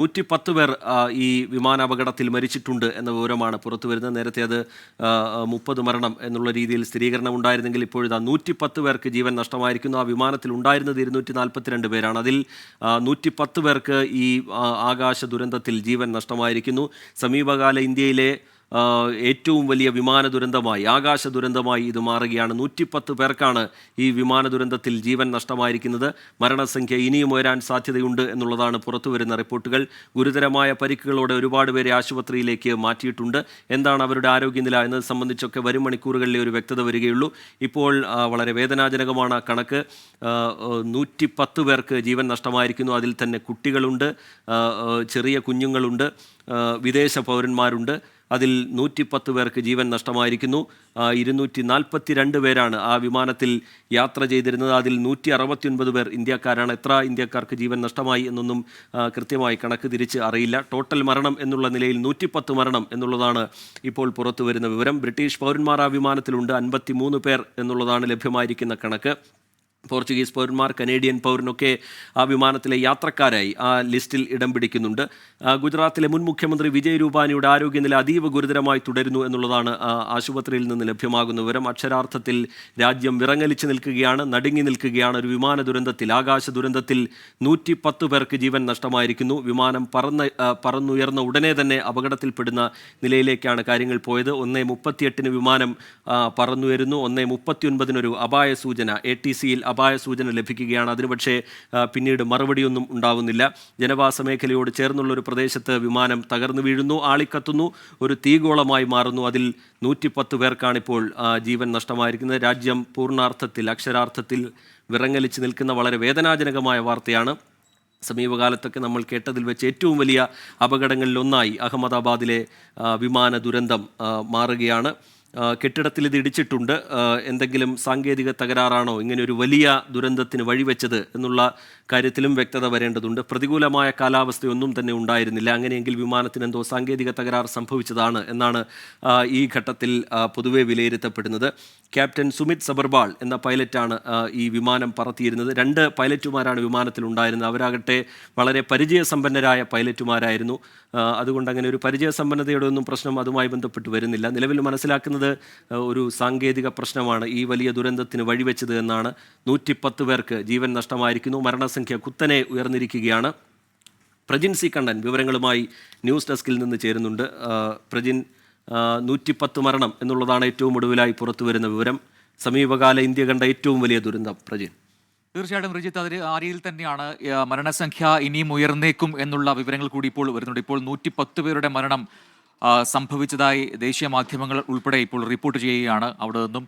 നൂറ്റി പത്ത് പേർ ഈ വിമാനാപകടത്തിൽ മരിച്ചിട്ടുണ്ട് എന്ന വിവരമാണ് പുറത്തു വരുന്നത്. നേരത്തെ അത് മുപ്പത് മരണം എന്നുള്ള രീതിയിൽ സ്ഥിരീകരണം ഉണ്ടായിരുന്നെങ്കിൽ ഇപ്പോഴിതാ നൂറ്റി പത്ത് പേർക്ക് ജീവൻ നഷ്ടമായിരിക്കുന്നു. ആ വിമാനത്തിൽ ഉണ്ടായിരുന്നത് ഇരുന്നൂറ്റി നാൽപ്പത്തിരണ്ട് പേരാണ്. അതിൽ നൂറ്റി പത്ത് പേർക്ക് ഈ ആകാശ ദുരന്തത്തിൽ ജീവൻ നഷ്ടമായിരിക്കുന്നു. സമീപകാല ഇന്ത്യയിലെ ഏറ്റവും വലിയ വിമാന ദുരന്തമായി ആകാശ ദുരന്തമായി ഇത് മാറുകയാണ്. നൂറ്റിപ്പത്ത് പേർക്കാണ് ഈ വിമാന ദുരന്തത്തിൽ ജീവൻ നഷ്ടമായിരിക്കുന്നത്. മരണസംഖ്യ ഇനിയും ഉയരാൻ സാധ്യതയുണ്ട് എന്നുള്ളതാണ് പുറത്തുവരുന്ന റിപ്പോർട്ടുകൾ. ഗുരുതരമായ പരിക്കുകളോടെ ഒരുപാട് പേരെ ആശുപത്രിയിലേക്ക് മാറ്റിയിട്ടുണ്ട്. എന്താണ് അവരുടെ ആരോഗ്യനില എന്നത് സംബന്ധിച്ചൊക്കെ വരും മണിക്കൂറുകളിലെ ഒരു വ്യക്തത വരികയുള്ളൂ. ഇപ്പോൾ വളരെ വേദനാജനകമാണ് കണക്ക്. നൂറ്റി പത്ത് പേർക്ക് ജീവൻ നഷ്ടമായിരിക്കുന്നു. അതിൽ തന്നെ കുട്ടികളുണ്ട് ചെറിയ കുഞ്ഞുങ്ങളുണ്ട് വിദേശ പൗരന്മാരുണ്ട്. അതിൽ നൂറ്റിപ്പത്ത് പേർക്ക് ജീവൻ നഷ്ടമായിരിക്കുന്നു. ഇരുന്നൂറ്റി നാൽപ്പത്തി രണ്ട് പേരാണ് ആ വിമാനത്തിൽ യാത്ര ചെയ്തിരുന്നത്. അതിൽ നൂറ്റി അറുപത്തിയൊൻപത് പേർ ഇന്ത്യക്കാരാണ്. എത്ര ഇന്ത്യക്കാർക്ക് ജീവൻ നഷ്ടമായി എന്നൊന്നും കൃത്യമായി കണക്ക് തിരിച്ച് അറിയില്ല. ടോട്ടൽ മരണം എന്നുള്ള നിലയിൽ നൂറ്റിപ്പത്ത് മരണം എന്നുള്ളതാണ് ഇപ്പോൾ പുറത്തു വരുന്ന വിവരം. ബ്രിട്ടീഷ് പൗരന്മാർ ആ വിമാനത്തിലുണ്ട്. അൻപത്തി പേർ എന്നുള്ളതാണ് ലഭ്യമായിരിക്കുന്ന കണക്ക്. പോർച്ചുഗീസ് പൗരന്മാർ കനേഡിയൻ പൗരനൊക്കെ ആ വിമാനത്തിലെ യാത്രക്കാരായി ആ ലിസ്റ്റിൽ ഇടം പിടിക്കുന്നുണ്ട്. ഗുജറാത്തിലെ മുൻ മുഖ്യമന്ത്രി വിജയ് രൂപാനിയുടെ ആരോഗ്യനില അതീവ ഗുരുതരമായി തുടരുന്നു എന്നുള്ളതാണ് ആശുപത്രിയിൽ നിന്ന് ലഭ്യമാകുന്ന വിവരം. അക്ഷരാർത്ഥത്തിൽ രാജ്യം വിറങ്ങലിച്ച് നിൽക്കുകയാണ് നടുങ്ങി നിൽക്കുകയാണ്. ഒരു വിമാന ദുരന്തത്തിൽ ആകാശ ദുരന്തത്തിൽ നൂറ്റി പത്ത് പേർക്ക് ജീവൻ നഷ്ടമായിരിക്കുന്നു. വിമാനം പറന്ന് പറന്നുയർന്ന ഉടനെ തന്നെ അപകടത്തിൽപ്പെടുന്ന നിലയിലേക്കാണ് കാര്യങ്ങൾ പോയത്. ഒന്നേ മുപ്പത്തിയെട്ടിന് വിമാനം പറന്നുയരുന്നു. ഒന്നേ മുപ്പത്തിയൊൻപതിനൊരു അപായ സൂചന എ ടി സിയിൽ അപായ സൂചന ലഭിക്കുകയാണ്. അതിന് പക്ഷേ പിന്നീട് മറുപടിയൊന്നും ഉണ്ടാവുന്നില്ല. ജനവാസ മേഖലയോട് ചേർന്നുള്ള ഒരു പ്രദേശത്ത് വിമാനം തകർന്നു വീഴുന്നു ആളിക്കത്തുന്നു ഒരു തീഗോളമായി മാറുന്നു. അതിൽ നൂറ്റിപ്പത്ത് പേർക്കാണിപ്പോൾ ജീവൻ നഷ്ടമായിരിക്കുന്നത്. രാജ്യം പൂർണാർത്ഥത്തിൽ അക്ഷരാർത്ഥത്തിൽ വിറങ്ങലിച്ച് നിൽക്കുന്ന വളരെ വേദനാജനകമായ വാർത്തയാണ്. സമീപകാലത്തൊക്കെ നമ്മൾ കേട്ടതിൽ വെച്ച് ഏറ്റവും വലിയ അപകടങ്ങളിലൊന്നായി അഹമ്മദാബാദിലെ വിമാന ദുരന്തം മാറുകയാണ്. കെട്ടിടത്തിൽ ഇത് ഇടിച്ചിട്ടുണ്ട്. എന്തെങ്കിലും സാങ്കേതിക തകരാറാണോ? ഇങ്ങനെ ഒരു വലിയ ദുരന്തത്തിന് വഴിവെച്ചത് എന്നുള്ള കാര്യത്തിലും വ്യക്തത വരേണ്ടതുണ്ട്. പ്രതികൂലമായ കാലാവസ്ഥയൊന്നും തന്നെ ഉണ്ടായിരുന്നില്ല. അങ്ങനെയെങ്കിൽ വിമാനത്തിന് എന്തോ സാങ്കേതിക തകരാറ് സംഭവിച്ചതാണ് എന്നാണ് ഈ ഘട്ടത്തിൽ പൊതുവെ വിലയിരുത്തപ്പെടുന്നത്. ക്യാപ്റ്റൻ സുമിത് സബർവാൾ എന്ന പൈലറ്റാണ് ഈ വിമാനം പറത്തിയിരുന്നത്. രണ്ട് പൈലറ്റുമാരാണ് വിമാനത്തിൽ ഉണ്ടായിരുന്നത് അവരാകട്ടെ വളരെ പരിചയസമ്പന്നരായ പൈലറ്റുമാരായിരുന്നു. അതുകൊണ്ട് അങ്ങനെ ഒരു പരിചയസമ്പന്നതയുടെ ഒന്നും പ്രശ്നം അതുമായി ബന്ധപ്പെട്ട് വരുന്നില്ല. നിലവിൽ മനസ്സിലാക്കുന്നത് ആ, ഒരു സാങ്കേതിക പ്രശ്നമാണ് ഈ വലിയ ദുരന്തത്തിന് വഴിവെച്ചത് എന്നാണ് നൂറ്റിപ്പത്ത് പേർക്ക് ജീവൻ നഷ്ടമായിരിക്കുന്നു. മരണസംഖ്യ കുത്തനെ ഉയർന്നിരിക്കുകയാണ്. പ്രജിൻ സി കണ്ണൻ വിവരങ്ങളുമായി ന്യൂസ് ഡെസ്കിൽ നിന്ന് ചേരുന്നുണ്ട്. പ്രജിൻ നൂറ്റിപ്പത്ത് മരണം എന്നുള്ളതാണ് ഏറ്റവും ഒടുവിലായി പുറത്തു വരുന്ന വിവരം. സമീപകാല ഇന്ത്യ കണ്ട ഏറ്റവും വലിയ ദുരന്തം പ്രജിൻ. തീർച്ചയായിട്ടും റിജിത്ത് അതിൽ ആ രീതിയിൽ തന്നെയാണ് മരണസംഖ്യ ഇനിയും ഉയർന്നേക്കും എന്നുള്ള വിവരങ്ങൾ കൂടി ഇപ്പോൾ വരുന്നുണ്ട്. ഇപ്പോൾ നൂറ്റി പത്ത് പേരുടെ മരണം സംഭവിച്ചതായി ദേശീയ മാധ്യമങ്ങൾ ഉൾപ്പെടെ ഇപ്പോൾ റിപ്പോർട്ട് ചെയ്യുകയാണ് അവിടെ നിന്നും.